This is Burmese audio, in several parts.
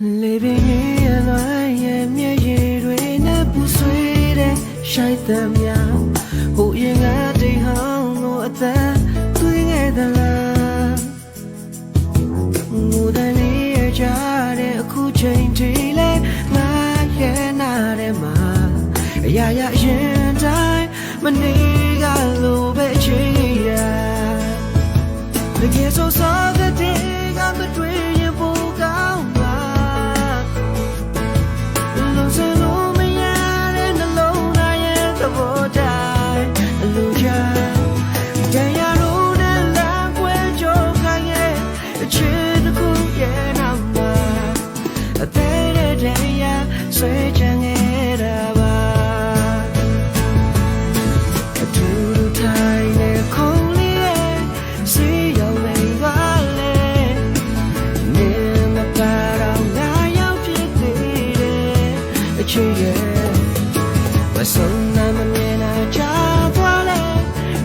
လေပင်ကြီးရလွမ်းရဲ့မျက်ရည်တွေနဲ့ပူဆွေးတဲ့ရှိုက်တဲ့များဟိုရင်ကတိတ်ဟောင်းကိုအသက်သွင်းခဲ့သလားငိုတဲ့လေးရကြတဲ့အခုချိန်ထိလဲငါရဲ့နာထဲမှာအရာရာအရင်တိုင်းမနေကလို အချစ်ရဲ့မဆုံးနာမမြင်နိုင်ချသွားလေ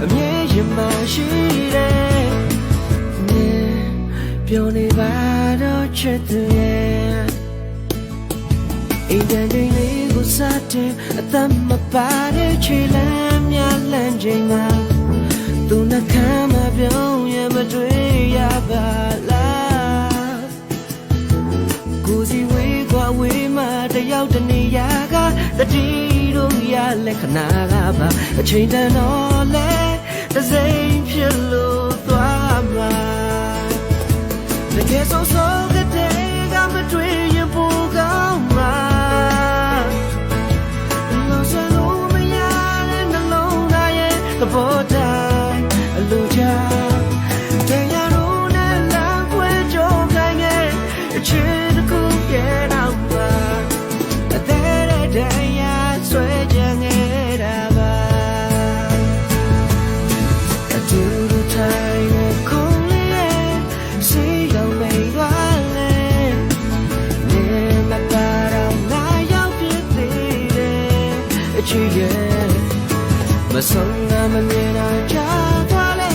အမြဲရင်မရှိတယ်နေပြောနေပါတော့ချစ်သူရဲ့အိမ်တန်ချိန်လေးကိုစတဲ့အသက်မပါတဲ့ခြေလမ်းများလမ်းချိန်မှာသူနှခမ်းမပြော တတိတို့ရလက်ခဏကပါအချိန်တန်တော့လဲတစိမ့်ဖြစ်လို့သွားမှာတကယ်ဆိုဆိုကတဲ့ကမတွေ့ရင်ပိုကောင်းမှာလုံးစလုံးမရတဲ့နှလုံးသားရဲ့သဘောတိုင်းအလိုချတရားတို့နဲ့လမ်းခွဲကြိုးကိုင်းရဲ့အချစ် အချစ်ရဲ့မဆုံးငါမမြင်တော့ချာသွားလေ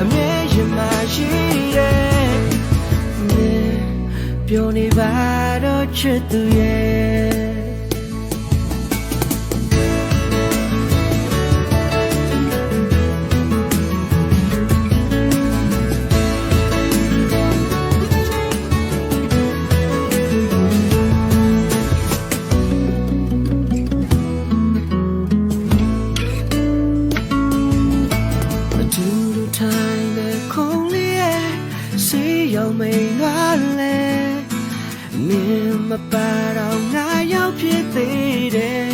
အမြဲရင်မရှိရဲ့နေပြောနေပါတော့ချစ်သူရဲ့ စီရောက်မိန်သွားလေမင်းမပါတော့ငါရောက်ဖြစ်သေးတယ်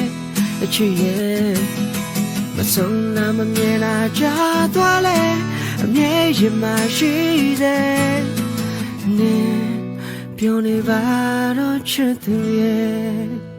အချစ်ရဲ့မဆုံးနာမမြင်လာကြသွားလေအမြဲရင်မရှိတယ်နင်းပြောနေပါတော့ချစ်သူရဲ့